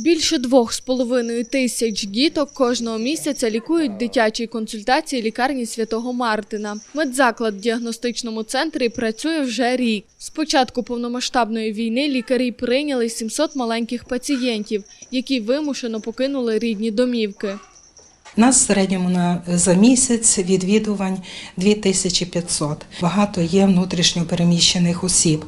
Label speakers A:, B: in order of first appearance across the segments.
A: Більше двох з половиною тисяч діток кожного місяця лікують дитячі консультації лікарні Святого Мартина. Медзаклад в діагностичному центрі працює вже рік. З початку повномасштабної війни лікарі прийняли 700 маленьких пацієнтів, які вимушено покинули рідні домівки.
B: Нас в середньому на за місяць відвідувань 2500. Багато є внутрішньопереміщених осіб.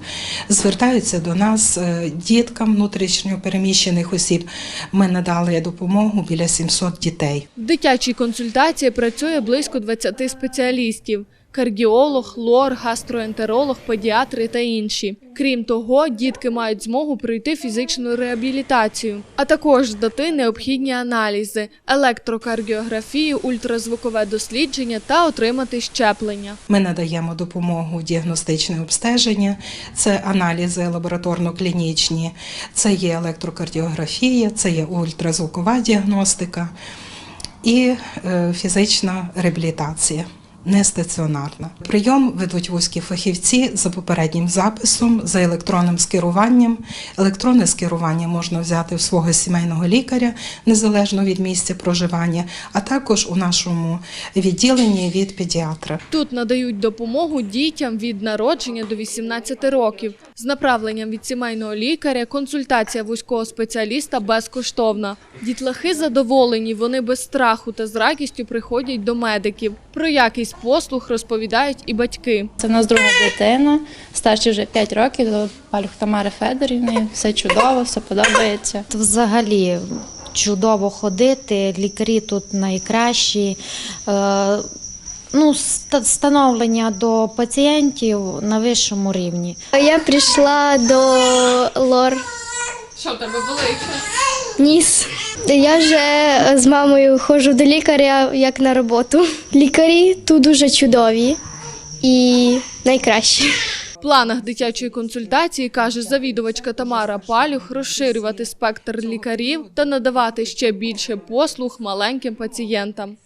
B: Звертаються до нас е, діткам внутрішньопереміщених осіб. Ми надали допомогу біля 700 дітей.
A: В дитячій консультації працює близько 20 спеціалістів: кардіолог, лор, гастроентеролог, педіатри та інші. Крім того, дітки мають змогу пройти фізичну реабілітацію, а також здати необхідні аналізи, електрокардіографію, ультразвукове дослідження та отримати щеплення.
B: Ми надаємо допомогу діагностичне обстеження, це аналізи лабораторно-клінічні, це є електрокардіографія, це є ультразвукова діагностика і е, фізична реабілітація. Не стаціонарна. Прийом ведуть вузькі фахівці за попереднім записом, за електронним скеруванням. Електронне скерування можна взяти в свого сімейного лікаря незалежно від місця проживання, а також у нашому відділенні від педіатра.
A: Тут надають допомогу дітям від народження до 18 років. З направленням від сімейного лікаря консультація вузького спеціаліста безкоштовна. Дітлахи задоволені, вони без страху та з радістю приходять до медиків. Про якість послуг розповідають і батьки.
C: Це в нас друга дитина, старші вже 5 років, до Палюх Тамари Федорівни. Все чудово, все подобається.
D: Тут взагалі чудово ходити, лікарі тут найкращі. Ну, ста- становлення до пацієнтів на вищому рівні.
E: Я прийшла до лор
A: Що в тебе болить?
E: ніс. Я вже з мамою ходжу до лікаря як на роботу. Лікарі тут дуже чудові і найкращі.
A: В планах дитячої консультації каже завідувачка Тамара Палюх розширювати спектр лікарів та надавати ще більше послуг маленьким пацієнтам.